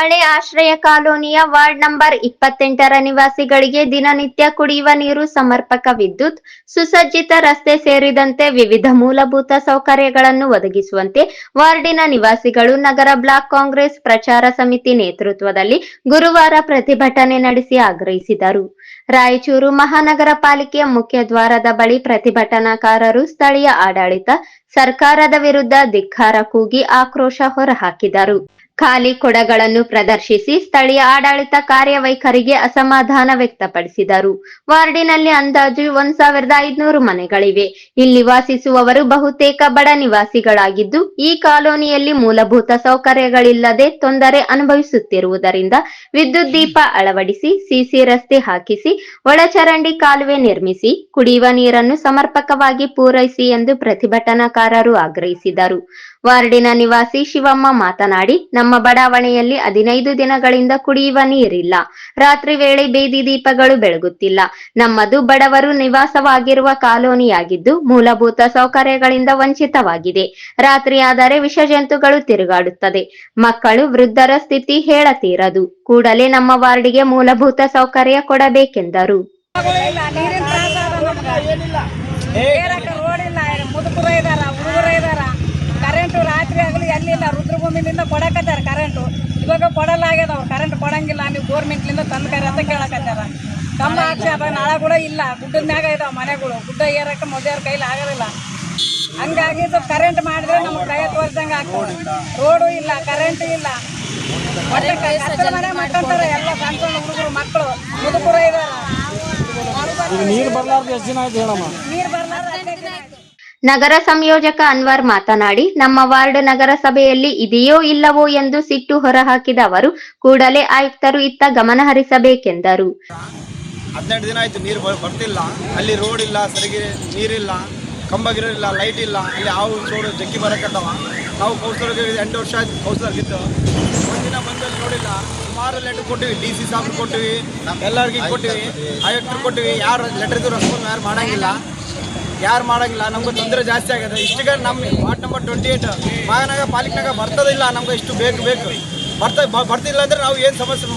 ಆಶ್ರಯ ಕಾಲೋನಿಯ ward number ಇಪ್ಪತ್ತೆಂಟರ ನಿವಾಸಿಗಳಿಗೆ ದಿನನಿತ್ಯ ಕುಡಿಯುವ ನೀರು, ಸಮರ್ಪಕ ವಿದ್ಯುತ್, ಸುಸಜ್ಜಿತ ರಸ್ತೆ ಸೇರಿದಂತೆ ವಿವಿಧ ಮೂಲಭೂತ ಸೌಕರ್ಯಗಳನ್ನು ಒದಗಿಸುವಂತೆ ವಾರ್ಡಿನ ನಿವಾಸಿಗಳು ನಗರ ಬ್ಲಾಕ್ ಕಾಂಗ್ರೆಸ್ ಪ್ರಚಾರ ಸಮಿತಿ ನೇತೃತ್ವದಲ್ಲಿ ಗುರುವಾರ ಪ್ರತಿಭಟನೆ ನಡೆಸಿ ಆಗ್ರಹಿಸಿದರು. ರಾಯಚೂರು ಮಹಾನಗರ ಪಾಲಿಕೆಯ ಮುಖ್ಯ ದ್ವಾರದ ಬಳಿ ಪ್ರತಿಭಟನಾಕಾರರು ಸ್ಥಳೀಯ ಆಡಳಿತ ಸರ್ಕಾರದ ವಿರುದ್ಧ ಧಿಕ್ಕಾರ ಕೂಗಿ ಆಕ್ರೋಶ ಹೊರಹಾಕಿದರು. ಖಾಲಿ ಕೊಡಗಳನ್ನು ಪ್ರದರ್ಶಿಸಿ ಸ್ಥಳೀಯ ಆಡಳಿತ ಕಾರ್ಯವೈಖರಿಗೆ ಅಸಮಾಧಾನ ವ್ಯಕ್ತಪಡಿಸಿದರು. ವಾರ್ಡಿನಲ್ಲಿ ಅಂದಾಜು ಒಂದ್ ಸಾವಿರದ ಐದುನೂರು ಮನೆಗಳಿವೆ. ಇಲ್ಲಿ ವಾಸಿಸುವವರು ಬಹುತೇಕ ಬಡ ನಿವಾಸಿಗಳಾಗಿದ್ದು, ಈ ಕಾಲೋನಿಯಲ್ಲಿ ಮೂಲಭೂತ ಸೌಕರ್ಯಗಳಿಲ್ಲದೆ ತೊಂದರೆ ಅನುಭವಿಸುತ್ತಿರುವುದರಿಂದ ವಿದ್ಯುತ್ ದೀಪ ಅಳವಡಿಸಿ, ಸಿಸಿ ರಸ್ತೆ ಹಾಕಿಸಿ, ಒಳಚರಂಡಿ ಕಾಲುವೆ ನಿರ್ಮಿಸಿ, ಕುಡಿಯುವ ನೀರನ್ನು ಸಮರ್ಪಕವಾಗಿ ಪೂರೈಸಿ ಎಂದು ಪ್ರತಿಭಟನಾಕಾರರು ಆಗ್ರಹಿಸಿದರು ವಾರ್ಡಿನ ನಿವಾಸಿ ಶಿವಮ್ಮ ಮಾತನಾಡಿ ನಮ್ಮ ಬಡಾವಣೆಯಲ್ಲಿ ಹದಿನೈದು ದಿನಗಳಿಂದ ಕುಡಿಯುವ ನೀರಿಲ್ಲ ರಾತ್ರಿ ವೇಳೆ ಬೀದಿ ದೀಪಗಳು ಬೆಳಗುತ್ತಿಲ್ಲ ನಮ್ಮದು ಬಡವರು ನಿವಾಸವಾಗಿರುವ ಕಾಲೋನಿಯಾಗಿದ್ದು ಮೂಲಭೂತ ಸೌಕರ್ಯಗಳಿಂದ ವಂಚಿತವಾಗಿದೆ ರಾತ್ರಿಯಾದರೆ ವಿಷ ಜಂತುಗಳು ತಿರುಗಾಡುತ್ತದೆ ಮಕ್ಕಳು ವೃದ್ಧರ ಸ್ಥಿತಿ ಹೇಳತೀರದು ಕೂಡಲೇ ನಮ್ಮ ವಾರ್ಡಿಗೆ ಮೂಲಭೂತ ಸೌಕರ್ಯ ಕೊಡಬೇಕೆಂದರು ಮುದುಕರು ಇದಾರ ಕರೆಂಟು ರಾತ್ರಿ ಆಗಲಿ ರುದ್ರಭೂಮಿನಿಂದ ಕೊಡಕತ್ತಾರ ಕರೆಂಟು ಇವಾಗ ಕೊಡಲ್ಲ ಆಗ್ಯದ ಅವ್ರು ಕರೆಂಟ್ ಕೊಡಂಗಿಲ್ಲ ನೀವು ಗೋರ್ಮೆಂಟ್ಲಿಂದ ತಂದು ಕರೆ ಅಂತ ಕೇಳಕತ್ತಾರ ತಮ್ಮ ಆಕ್ಷೇಪ ನಾಳ ಕೂಡ ಇಲ್ಲ. ಗುಡ್ಡದ ಮ್ಯಾಗ ಇದಾವ ಮನೆಗಳು. ಗುಡ್ಡ ಏರಕ್ಕೆ ಮೊದಲ ಕೈಲಿ ಆಗೋದಿಲ್ಲ. ಹಂಗಾಗಿ ಸ್ವಲ್ಪ ಕರೆಂಟ್ ಮಾಡಿದ್ರೆ ನಮ್ಗೆ ಕೈ ತೋರಿಸಂಗ ಆಗ್ತದೆ. ರೋಡು ಇಲ್ಲ ಕರೆಂಟ್ ಇಲ್ಲ. ಮನೆ ಮಾಡ್ಕೊಂತಾರೆ ಎಲ್ಲ ಸಣ್ಣ ಸಣ್ಣ ಹುಡುಗರು ಮಕ್ಕಳು ಮುದುಕರು ಇದಾರ. ನೀರು ಬರ್ಲಾರ್ದು ಎಷ್ಟು ದಿನ ಆಯ್ತು ಹೇಳಮ್ಮ? ನೀರು ಬರ್ಲಾರ್ದ ನಗರ ಸಂಯೋಜಕ ಅನ್ವರ್ ಮಾತನಾಡಿ, ನಮ್ಮ ವಾರ್ಡ್ ನಗರಸಭೆಯಲ್ಲಿ ಇದೆಯೋ ಇಲ್ಲವೋ ಎಂದು ಸಿಟ್ಟು ಹೊರಹಾಕಿದ ಅವರು, ಕೂಡಲೇ ಆಯುಕ್ತರು ಇತ್ತ ಗಮನ ಹರಿಸಬೇಕೆಂದರು. ಹದಿನೆಂಟು ದಿನ ಆಯ್ತು ನೀರು ಬರ್ತಿಲ್ಲ. ಅಲ್ಲಿ ರೋಡ್ ಇಲ್ಲ, ಸರಿಗೆ ನೀರಿಲ್ಲ ಕಂಬಗಿರಿಲ್ಲ ಲೈಟ್ ಇಲ್ಲ, ಅಲ್ಲಿ ಹಾವು ಸೋಡು ಜಗ್ಗಿ ಬರಕತ್ತವ. ನಾವು ಕೌನ್ಸಿಲರ್ಗೆ ಎಂಟು ವರ್ಷ ಆಯ್ತು ಇತ್ತು ಒಂದಿನ ಬಂದಲ್ಲಿ ನೋಡಿಲ್ಲ. ಸುಮಾರು ಲೆಟರ್ ಕೊಟ್ಟಿವಿ ಡಿ ಸಿ ಸಾಬ್ರು ಕೊಟ್ಟಿವಿ, ಎಲ್ಲರಿಗೆ ಕೊಟ್ಟಿವಿ, ಆಯುಕ್ತರು ಕೊಟ್ಟಿವಿ, ಯಾರು ಲೆಟರ್ ಇದ್ರು ರೆಸ್ಪಾನ್ಸ್ ಯಾರು ಮಾಡಂಗಿಲ್ಲ. ಯಾರು ಮಾಡಂಗಿಲ್ಲ, ನಮ್ಗೆ ತೊಂದರೆ ಜಾಸ್ತಿ ಆಗಿದೆ ಇಷ್ಟಿಗೆ ನಮ್ಮ ವಾರ್ಡ್ ನಂಬರ್ ಟ್ವೆಂಟಿ ಏಯ್ಟ್ ಮಹಾನಗರ ಪಾಲಿಕೆನಾಗ ಬರ್ತದಿಲ್ಲ, ನಮ್ಗೆ ಇಷ್ಟು ಬೇಕು ಬೇಕು. ಬರ್ತ ಬರ್ತಿಲ್ಲ ಅಂದ್ರೆ ನಾವು ಏನು ಸಮಸ್ಯೆ,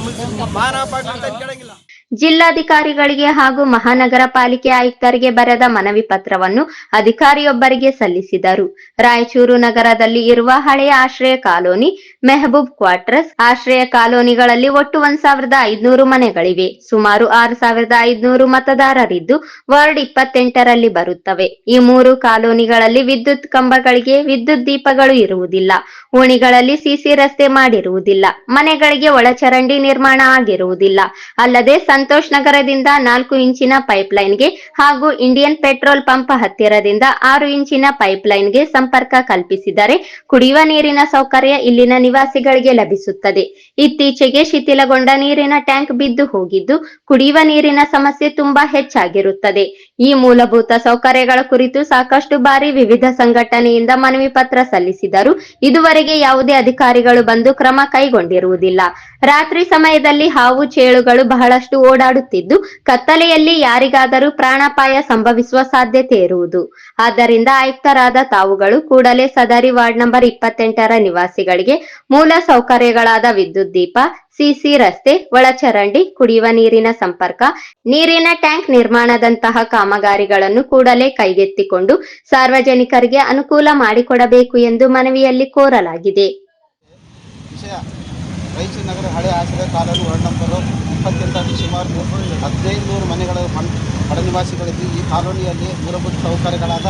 ಮಹಾನಗರ ಪಾಲಿಕೆ ಅಂತ ಕೇಳಂಗಿಲ್ಲ. ಜಿಲ್ಲಾಧಿಕಾರಿಗಳಿಗೆ ಹಾಗೂ ಮಹಾನಗರ ಪಾಲಿಕೆ ಆಯುಕ್ತರಿಗೆ ಬರೆದ ಮನವಿ ಪತ್ರವನ್ನು ಅಧಿಕಾರಿಯೊಬ್ಬರಿಗೆ ಸಲ್ಲಿಸಿದರು. ರಾಯಚೂರು ನಗರದಲ್ಲಿ ಇರುವ ಹಳೆಯ ಆಶ್ರಯ ಕಾಲೋನಿ ಮೆಹಬೂಬ್ ಕ್ವಾರ್ಟರ್ಸ್ ಆಶ್ರಯ ಕಾಲೋನಿಗಳಲ್ಲಿ ಒಟ್ಟು ಒಂದ್ ಸಾವಿರದ ಐದ್ನೂರು ಮನೆಗಳಿವೆ. ಸುಮಾರು ಆರು ಸಾವಿರದ ಐದುನೂರು ಮತದಾರರಿದ್ದು ವಾರ್ಡ್ ಇಪ್ಪತ್ತೆಂಟರಲ್ಲಿ ಬರುತ್ತವೆ. ಈ ಮೂರು ಕಾಲೋನಿಗಳಲ್ಲಿ ವಿದ್ಯುತ್ ಕಂಬಗಳಿಗೆ ವಿದ್ಯುತ್ ದೀಪಗಳು ಇರುವುದಿಲ್ಲ. ಓಣಿಗಳಲ್ಲಿ ಸಿಸಿ ರಸ್ತೆ ಮಾಡಿರುವುದಿಲ್ಲ. ಮನೆಗಳಿಗೆ ಒಳಚರಂಡಿ ನಿರ್ಮಾಣ ಆಗಿರುವುದಿಲ್ಲ. ಅಲ್ಲದೆ ಸಂತೋಷ್ ನಗರದಿಂದ ನಾಲ್ಕು ಇಂಚಿನ ಪೈಪ್ಲೈನ್ಗೆ ಹಾಗೂ ಇಂಡಿಯನ್ ಪೆಟ್ರೋಲ್ ಪಂಪ್ ಹತ್ತಿರದಿಂದ ಆರು ಇಂಚಿನ ಪೈಪ್ಲೈನ್ಗೆ ಸಂಪರ್ಕ ಕಲ್ಪಿಸಿದರೆ ಕುಡಿಯುವ ನೀರಿನ ಸೌಕರ್ಯ ಇಲ್ಲಿನ ನಿವಾಸಿಗಳಿಗೆ ಲಭಿಸುತ್ತದೆ. ಇತ್ತೀಚೆಗೆ ಶಿಥಿಲಗೊಂಡ ನೀರಿನ ಟ್ಯಾಂಕ್ ಬಿದ್ದು ಹೋಗಿದ್ದು ಕುಡಿಯುವ ನೀರಿನ ಸಮಸ್ಯೆ ತುಂಬಾ ಹೆಚ್ಚಾಗಿರುತ್ತದೆ. ಈ ಮೂಲಭೂತ ಸೌಕರ್ಯಗಳ ಕುರಿತು ಸಾಕಷ್ಟು ಬಾರಿ ವಿವಿಧ ಸಂಘಟನೆಯಿಂದ ಮನವಿ ಪತ್ರ ಸಲ್ಲಿಸಿದರು ಇದುವರೆಗೆ ಯಾವುದೇ ಅಧಿಕಾರಿಗಳು ಬಂದು ಕ್ರಮ ಕೈಗೊಂಡಿರುವುದಿಲ್ಲ. ರಾತ್ರಿ ಸಮಯದಲ್ಲಿ ಹಾವು, ಚೇಳುಗಳು ಬಹಳಷ್ಟು ಓಡಾಡುತ್ತಿದ್ದು, ಕತ್ತಲೆಯಲ್ಲಿ ಯಾರಿಗಾದರೂ ಪ್ರಾಣಾಪಾಯ ಸಂಭವಿಸುವ ಸಾಧ್ಯತೆ ಇರುವುದು. ಆದ್ದರಿಂದ ಆಯುಕ್ತರಾದ ತಾವುಗಳು ಕೂಡಲೇ ಸದರಿ ವಾರ್ಡ್ ನಂಬರ್ ಇಪ್ಪತ್ತೆಂಟರ ನಿವಾಸಿಗಳಿಗೆ ಮೂಲ ಸೌಕರ್ಯಗಳಾದ ವಿದ್ಯುತ್ ದೀಪ ಸಿಸಿ ರಸ್ತೆ, ಒಳಚರಂಡಿ, ಕುಡಿಯುವ ನೀರಿನ ಸಂಪರ್ಕ, ನೀರಿನ ಟ್ಯಾಂಕ್ ನಿರ್ಮಾಣದಂತಹ ಕಾಮಗಾರಿಗಳನ್ನು ಕೂಡಲೇ ಕೈಗೆತ್ತಿಕೊಂಡು ಸಾರ್ವಜನಿಕರಿಗೆ ಅನುಕೂಲ ಮಾಡಿಕೊಡಬೇಕು ಎಂದು ಮನವಿಯಲ್ಲಿ ಕೋರಲಾಗಿದೆ. ವಿಷಯ. ರಾಯಚೂರು ನಗರ ಹಳೆ ಆಶ್ರಯ ಕಾಲೋನಿ ವಾರ್ಡ್ ನಂಬರ್ ಇಪ್ಪತ್ತೆಂಟರಲ್ಲಿ ಸುಮಾರು ಹದಿನೈದು ನೂರು ಮನೆಗಳ ಮನ್ ಬಡ ನಿವಾಸಿಗಳಿಗೆ ಈ ಕಾಲೋನಿಯಲ್ಲಿ ಮೂಲಭೂತ ಸೌಕರ್ಯಗಳಾದ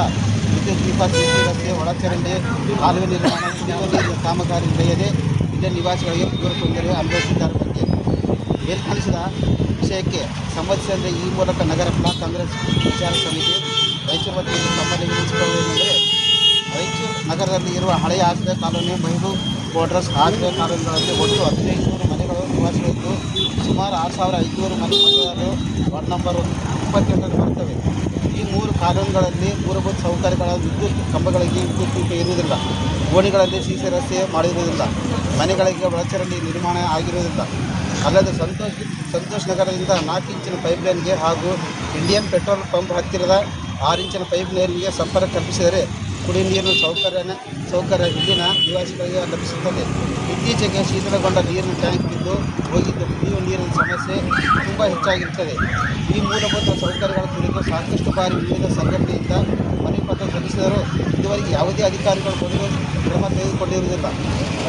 ವಿದ್ಯುತ್ ದೀಪ ಸಿಸಿ ರಸ್ತೆ, ಒಳಚರಂಡಿ, ಕಾಲುವೆ ನಿರ್ಮಾಣ, ಕುಡಿಯುವ ನೀರಿನ ಕಾಮಗಾರಿ ನಡೆಯದೆ ಇಲ್ಲಿಯ ನಿವಾಸಿಗಳಿಗೆ ತೀವ್ರ ತೊಂದರೆ ಅನುಭವಿಸಿದ್ದಾರೆ ಬಗ್ಗೆ ಮೇಲ್ಕಾಣಿಸಿದ ವಿಷಯಕ್ಕೆ ಸಂಬಂಧಿಸಿದಂತೆ ಈ ಮೂಲಕ ನಗರ ಬ್ಲಾಕ್ ಕಾಂಗ್ರೆಸ್ ವಿಚಾರ ಸಮಿತಿ ರಾಯಚೂರು ವತಿಯಲ್ಲಿ ತಮ್ಮಲ್ಲಿ ವಿಧಿಸಿಕೊಳ್ಳುವುದೇನೆಂದರೆ ರಾಯಚೂರು ನಗರದಲ್ಲಿ ಇರುವ ಹಳೆಯ ಆಶ್ರಯ ಕಾಲೋನಿ ಮಹಿಳೂ ಕ್ವಾರ್ಟರ್ಸ್ ಆಶ್ರಯ ಕಾಲೋನಿಗಳಲ್ಲಿ ಒಟ್ಟು ಹದಿನೈದು ನೂರು ಮನೆಗಳು ನಿವಾಸಿಗಳಿದ್ದು ಸುಮಾರು ಆರು ಸಾವಿರ ಐದುನೂರು ಮನೆ ಮತದಾರರು ವಾರ್ಡ್ ನಂಬರ್ ಇಪ್ಪತ್ತೆಂಟರಲ್ಲಿ ಬರ್ತವೆ. ಈ ಮೂರು ಕಾನೂನುಗಳಲ್ಲಿ ಮೂಲಭೂತ ಸೌಕರ್ಯಗಳ ವಿದ್ಯುತ್ ಕಂಬಗಳಿಗೆ ವಿದ್ಯುತ್ ದೀಪ ಇರುವುದಿಲ್ಲ. ಓಣಿಗಳಲ್ಲಿ ಸಿಸಿ ರಸ್ತೆ ಮಾಡಿರುವುದಿಲ್ಲ. ಮನೆಗಳಿಗೆ ಒಳಚರಂಡಿ ನಿರ್ಮಾಣ ಆಗಿರುವುದಿಲ್ಲ. ಅಲ್ಲದೆ ಸಂತೋಷ್ ಸಂತೋಷ್ ನಗರದಿಂದ ನಾಲ್ಕು ಇಂಚಿನ ಪೈಪ್ಲೈನ್ಗೆ ಹಾಗೂ ಇಂಡಿಯನ್ ಪೆಟ್ರೋಲ್ ಪಂಪ್ ಹತ್ತಿರದ ಆರು ಇಂಚಿನ ಪೈಪ್ಲೈನ್ಗೆ ಸಂಪರ್ಕ ಕಲ್ಪಿಸಿದರೆ ಕುಡಿಯುವ ನೀರಿನ ಸೌಕರ್ಯನ ಸೌಕರ್ಯ ಇಲ್ಲಿನ ನಿವಾಸಿಗಳಿಗೆ ಲಭಿಸುತ್ತದೆ. ಇತ್ತೀಚೆಗೆ ಶೀತಲಗೊಂಡ ನೀರಿನ ಟ್ಯಾಂಕ್ ಇದ್ದು ಹೋಗಿದ್ದು ಕುಡಿಯುವ ನೀರಿನ ಸಮಸ್ಯೆ ತುಂಬ ಹೆಚ್ಚಾಗಿರುತ್ತದೆ. ಈ ಮೂಲಭೂತ ಸೌಕರ್ಯಗಳ ಕುರಿತು ಸಾಕಷ್ಟು ಬಾರಿ ವಿವಿಧ ಸಂಘಟನೆಯಿಂದ ಮನವಿ ಪತ್ರ ಸಲ್ಲಿಸಿದರು ಇದುವರೆಗೆ ಯಾವುದೇ ಅಧಿಕಾರಿಗಳು ಬಂದು ಕ್ರಮ ತೆಗೆದುಕೊಂಡಿರುವುದಿಲ್ಲ.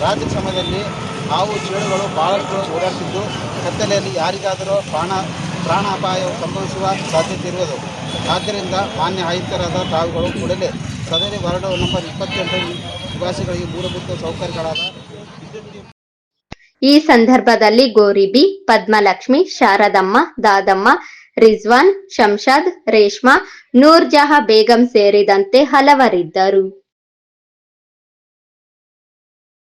ರಾತ್ರಿ ಸಮಯದಲ್ಲಿ ಹಾವು ಚೇಳುಗಳು ಬಹಳಷ್ಟು ಓಡಾಡ್ತಿದ್ದು, ಕತ್ತಲೆಯಲ್ಲಿ ಯಾರಿಗಾದರೂ ಪ್ರಾಣ ಪ್ರಾಣಾಪಾಯ ಸಂಭವಿಸುವ ಸಾಧ್ಯತೆ ಇರುವುದು. ಆದ್ದರಿಂದ ಮಾನ್ಯ ಆಯುಕ್ತರಾದ ತಾವುಗಳು ಕೂಡಲೇ ಸದರಿ ವಾರ್ಡ್ ನಂಬರ್ ಇಪ್ಪತ್ತೆಂಟು ನಿವಾಸಿಗಳಿಗೆ ಮೂಲಭೂತ ಸೌಕರ್ಯಗಳಾದ ಈ ಸಂದರ್ಭದಲ್ಲಿ ಗೋರಿಬಿ ಪದ್ಮಲಕ್ಷ್ಮಿ, ಶಾರದಮ್ಮ, ದಾದಮ್ಮ, ರಿಜ್ವಾನ್ ಶಂಷಾದ್ ರೇಷ್ಮಾ, ನೂರ್ಜಹಾ ಬೇಗಂ ಸೇರಿದಂತೆ ಹಲವರಿದ್ದರು.